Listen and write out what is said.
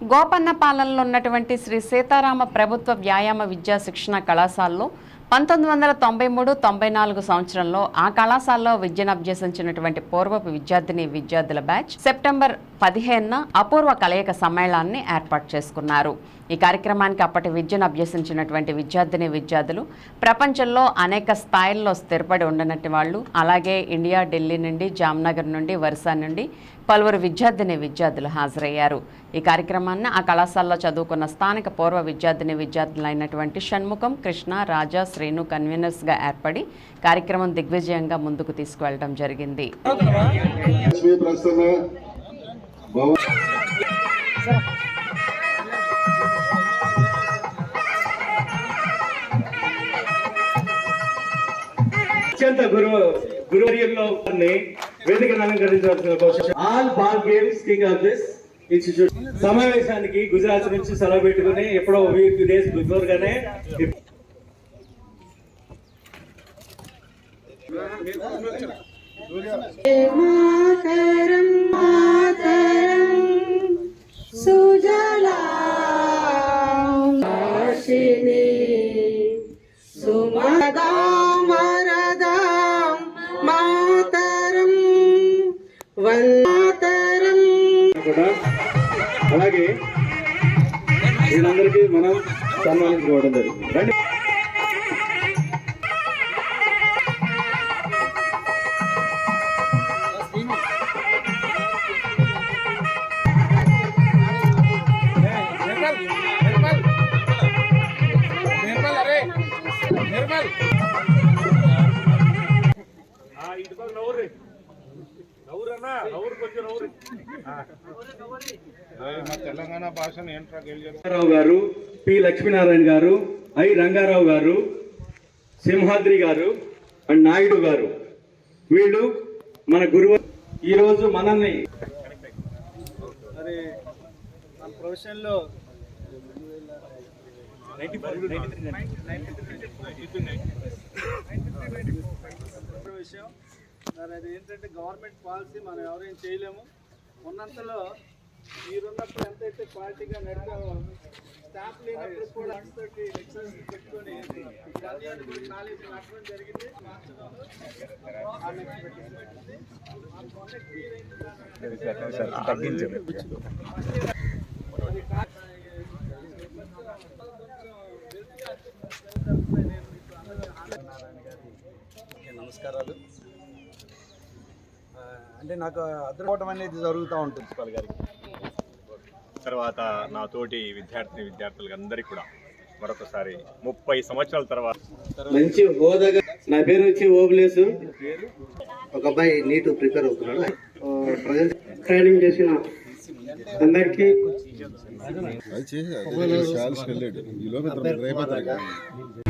గోపన్నపాలెంలో ఉన్నటువంటి శ్రీ సీతారామ ప్రభుత్వ వ్యాయామ విద్యా శిక్షణ కళాశాలలో పంతొమ్మిది వందల తొంభై మూడు తొంభై నాలుగు సంవత్సరంలో ఆ కళాశాలలో విద్యను అభ్యసించినటువంటి పూర్వపు విద్యార్థిని విద్యార్థుల బ్యాచ్ సెప్టెంబర్ పదిహేనున అపూర్వ కలయిక సమ్మేళనాన్ని ఏర్పాటు చేసుకున్నారు. ఈ కార్యక్రమానికి అప్పటి విద్యను అభ్యసించినటువంటి విద్యార్థిని విద్యార్థులు ప్రపంచంలో అనేక స్థాయిల్లో స్థిరపడి ఉండనట్టు వాళ్ళు అలాగే ఇండియా ఢిల్లీ నుండి జామ్నగర్ నుండి వరుస నుండి పలువురు విద్యార్థిని విద్యార్థులు హాజరయ్యారు. ఈ కార్యక్రమాన్ని ఆ కళాశాలలో చదువుకున్న స్థానిక పూర్వ విద్యార్థిని విద్యార్థులైనటువంటి షణ్ముఖం కృష్ణ రాజా శ్రీను కన్వీనర్స్గా ఏర్పడి కార్యక్రమం దిగ్విజయంగా ముందుకు తీసుకువెళ్ళడం జరిగింది. లక్ష్మీ ప్రసన్న భవ అత్యంత గురు గురువర్యంలో వారిని వేదికను అలంకరించవలసిన కోశం all ball games king of this institute. సమావేశానికి గుజరాత్ నుంచి సెలవు పెట్టుకుని ఎప్పుడో వీక్ డేస్ బిఫోర్ గానే మాతరం మాతరం సుజలా వర్షిణి సుమదాం మాతరం వందతరం కూడా అలాగే వీళ్ళందరికీ మనం సన్మానించుకోవడం జరిగింది. రండి. తెలంగాణ భాషను గారు పి లక్ష్మీనారాయణ గారు ఐ రంగారావు గారు సింహాద్రి గారు అండ్ నాయుడు గారు. వీళ్ళు మన గురువు ఈరోజు మనల్ని మరి మన ప్రొఫెషన్లో విషయం మరి అది ఏంటంటే గవర్నమెంట్ పాలసీ మనం ఎవరేం చేయలేము ఉన్నంతలో మీరున్నప్పుడు ఎంతైతే క్వాలిటీగా నడిపామో స్టాఫ్ లేనప్పుడు కూడా అంతటి లెక్చర్స్ పెట్టుకొని కళ్యాణ్ గురించి నాలెడ్జ్ నడపడం జరిగింది మార్చడం ఆ నమస్కారాలు అంటే నాకు అదృష్టం అనేది జరుగుతూ ఉంటుంది ప్రిన్సిపాల్ గారికి. తర్వాత నా తోటి విద్యార్థిని విద్యార్థులకి అందరికీ కూడా మరొకసారి ముప్పై సంవత్సరాల తర్వాత మంచి హోదాగా నా పేరు వచ్చి ఓబులేసు. ఒక అబ్బాయి నీట్ ప్రిపేర్ అవుతున్నాడు. ప్రజెంట్ ట్రైనింగ్ చేసిన అందరికీ ఈ